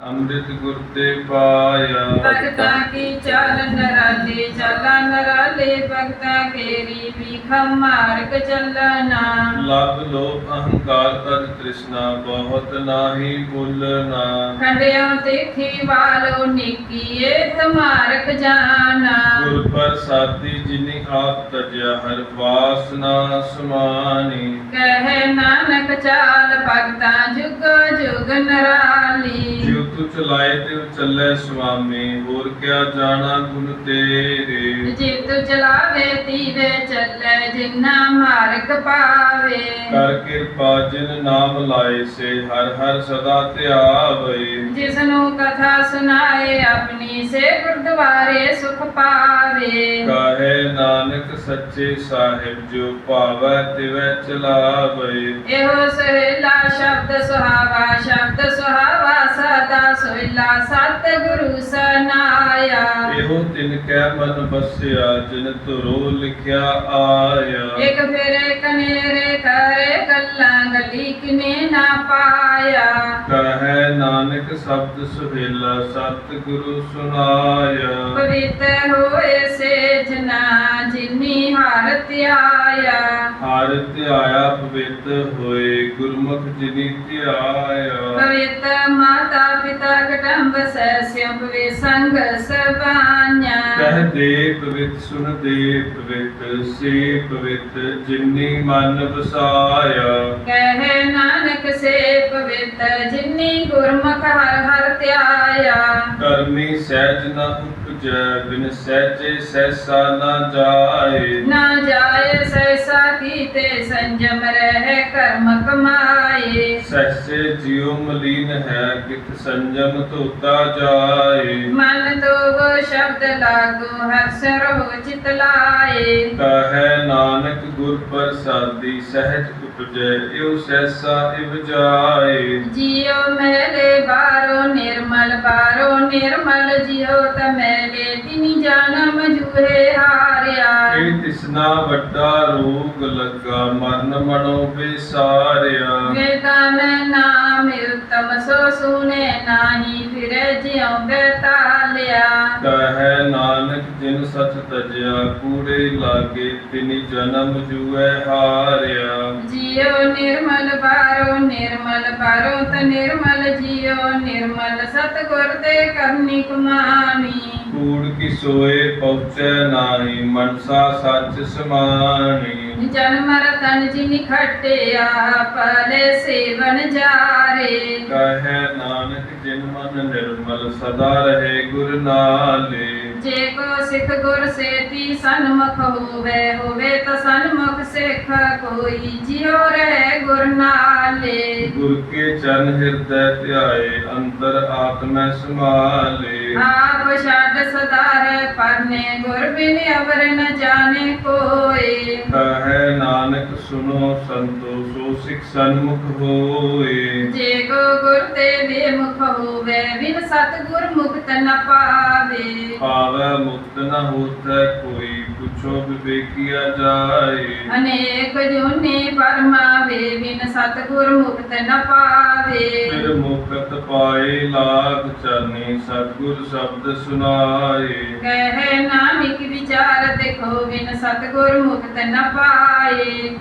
ਅੰਮ੍ਰਿਤ ਗੁਰ ਤੇ ਪਾਇਆ ਭਗਤਾਂ ਕੀ ਚਾਲ ਨਰਾਲੇ ਚਾਲਾ ਨਰਾਲੇ ਭਗਤਾਂ ਕੇਰੀ ਭੀਖਮ ਮਾਰਗ ਚੱਲਣਾ। ਲਬ ਲੋਭ ਅਹੰਕਾਰ ਤਜ ਤ੍ਰਿਸ਼ਨਾ ਬਹੁਤ ਨਾਹੀ ਭੁੱਲਣਾ। ਖੰਡਿਓ ਦੇਖੀ ਵਾਲੋ ਨਿਕੀਏ ਤੁਮਾਰਕ ਜਾਣਾ। ਗੁਰ ਪ੍ਰਸਾਦੀ ਜਿਨੀ ਆਪ ਤਜਿਆ ਹਰ ਵਾਸਨਾ ਸਮਾਨੀ। ਕਹੇ ਨਾਨਕ ਚਾਲ ਭਗਤਾਂ ਜੁਗ ਜੁਗ ਨਰਾਲੀ। ਤੁ ਚਲਾਏ ਤੇ ਚੱਲੇ ਸੁਆਮੀ ਹੋਰ ਕਿਆ ਜਾਣਾ ਗੁਣ ਤੇਰੇ? ਜਿਤ ਚਲਾਵੇ ਤੀਵੇ ਚੱਲੇ ਜਿਨਾ ਮਾਰਗ ਪਾਵੇ। ਕਰ ਕਿਰਪਾ ਜਿਨ ਨਾਮ ਲਾਏ ਸੇ ਹਰ ਹਰ ਸਦਾ ਧਿਆਵੇ ਜਿਸ ਨੂੰ ਕਥਾ ਸੁਣਾਏ ਆਪਣੀ ਸੇ ਗੁਰਦੁਆਰੇ ਸੁਖ ਪਾਵੇ। ਕਾਹੇ ਨਾਨਕ ਸੱਚੇ ਸਾਹਿਬ ਜੋ ਭਾਵੈ ਤਿਵੈ ਚਲਾਵੇ ਇਹੋ ਸਹਿਲਾ ਸ਼ਬਦ ਸੁਹਾਵਾ ਸ਼ਬਦ ਸੁਹਾਵਾ ਸਦਾ ਸੋਇਲਾ ਸਤ ਗੁਰੂ ਸਨਾਇਆ। ਇਹੋ ਤਿਨ ਕੈ ਮਨ ਬਸਿਆ ਜਿਨ ਤੁਰੋ ਲਿਖਿਆ ਆਇਆ। ਇੱਕ ਫੇਰੇ ਕਨੇਰੇ ਕਰੇ ਗੱਲਾਂ ਗਲੀ ਕਿਨੇ ਨਾ ਪਾਇਆ। ਕਹੈ ਨਾਨਕ ਸ਼ਬਦ ਸੁਹੇਲਾ ਸਤ ਗੁਰੂ ਸੁਨਾਇਆ ਪਵਿੱਤਰ ਹੋਏ ਸੇ ਜਨਾ ਜਿਨੀ ਹਰ ਧਿਆਇਆ। ਹਰ ਧਿਆਇਆ ਪਵਿੱਤ ਹੋਏ ਗੁਰਮੁਖ ਜਿਨੀ ਧਿਆਇਆ। ਪਵਿੱਤ ਦੇ ਪਵਿੱਤ ਸੁਣ ਦੇ ਪਵਿੱਤ ਸੇ ਪਵਿੱਤ ਜਿਨੀ ਮਨ ਵਸਾਇਆ। ਕਹੇ ਨਾਨਕ ਸੇ ਪਵਿੱਤ ਜਿਨੀ ਗੁਰਮੁਖ ਹਰ ਹਰ ਧਿਆਇਆ। ਕਰਮੀ ਸਹਿਜ ਨ ਉਪਜੈ ਬਿਨ ਸਹਿਜੇ ਸਹਿਸਾ ਨ ਜਾਏ। ਨਾ ਜਾਏ ਸੈਸਾ ਕੀਤੇ ਸੰਜਮ ਰਹਿ ਕਰਮ ਕਮਾਏ। ਸਹਿਸੇ ਜਿਉ ਮਲੀਨ ਹੈ ਕਿਤ ਸੰਜਮ ਧੋਤਾ ਜਾਏ। ਮਨ ਤੋਗੋ ਸ਼ਬਦ ਲਾਗੋ ਹਰ ਸਰੋ ਚਿਤ ਲਾਏ। ਕਹੈ ਨਾਨਕ ਗੁਰ ਪ੍ਰਸਾਦੀ ਸਹਿਜ ਉਪਜੈ ਇਉ ਸਹਿਸਾ ਇਵ ਜਾਏ। ਜਿਉ ਮਹਿਲੇ ਬਾਰੋ ਨਿਰਮਲ ਬਾਰੋ ਨਿਰਮਲ ਜਨਮ ਜੂਹੇ ਹਾਰਿਆ। ਇਹ ਤਿਸਨਾ ਵੱਡਾ ਰੋਗ ਲੱਗਾ ਮਰਨ ਮਨੋ ਵਿਸਾਰਿਆ ਵੇਦਾਂ ਮੈਂ ਨਾਮ ਉਤਮ ਸੋ ਸੁਨੇ ਨਾਹੀ ਫਿਰੇ ਜਿਉ ਬੇਤਾਲਿਆ ਕਹੈ ਨਾਨਕ ਜਿਨ ਸਚ ਤਜਿਆ ਕੂੜੇ ਲਾਗੇ ਤਿਨੀ ਜਨਮ ਜੂਐ ਹਾਰਿਆ। ਜਿਉ ਨਿਰਮਲ ਬਾਰੋ ਨਿਰਮਲ ਬਾਰੋ ਤ ਨਿਰਮਲ ਜਿਉ ਨਿਰਮਲ ਸਤਗੁਰ ਦੇ ਕਰਨੀ ਕਮਾਨੀ। ਕੂੜ ਕੀ ਸੋਏ ਪਹੁੰਚੈ ਨਾਹੀ ਮਨਸਾ ਸੱਚ ਸਮਾਨੀ ਜਨਮ ਰਤਨ ਜਿਨਿ ਖਟਿਆ ਪਲੇ ਸੇਵਨ ਜਾਰੇ। ਕਹੈ ਨਾਨਕ ਜਿਨ ਮਨ ਨਿਰਮਲ ਸਦਾ ਰਹੇ ਗੁਰ ਨਾਲੇ। ਜੇ ਕੋ ਸਿੱਖ ਗੁਰ ਸੇਤੀ ਸਨਮੁਖ ਹੋਵੇ ਹੋਵੇ ਤਾਂ ਸਨਮੁਖ ਸਿੱਖ ਕੋਈ ਜਿਉ ਰਹਿ ਗੁਰ ਨਾਲੇ। ਗੁਰ ਕੇ ਚਰਨ ਹਿਰਦੈ ਧਿਆਏ ਅੰਤਰ ਆਤਮੈ ਸਮਾਲੇ ਆਪ ਛੱਡ ਸਦਾ ਰਹਿ ਪਰਨੇ ਗੁਰ ਬਿਨ ਅਵਰ ਨ ਜਾਣੇ ਕੋਏ। ਕਹੈ ਨਾਨਕ ਸੁਨੋ ਸੰਤੋ ਸੋ ਸਿਖ ਸਨਮੁਖ ਹੋਏ। ਜੇ ਕੋ ਗੁਰ ਤੇ ਬੇਮੁਖ ਹੋਵੇ ਬਿਨ ਸਤ ਗੁਰ ਮੁਕਤ ਨ ਪਾਵੇ। ਪਾਵੈ ਮੁਕਤ ਨ ਹੋਤੈ ਕੋਈ ਪੁੱਛੋ ਵਿਵੇਕੀਆ ਜਾਏ। ਅਨੇਕ ਜੁਨੇ ਪਰਮਾਵੇ ਬਿਨ ਸਤ ਗੁਰ ਮੁਕਤ ਨ ਪਾਵੇ। ਫਿਰ ਮੁਕਤ ਪਾਏ ਲਾਭ ਚਰਨੀ ਸਤਿਗੁਰ ਸ਼ਬਦ ਸੁਨਾਏ ਕਹੇ ਨਾਨਕ ਵਿਚਾਰ ਦੇਖੋ ਬਿਨ ਸਤ ਗੁਰ ਮੁਕਤ ਨ ਪਾਏ।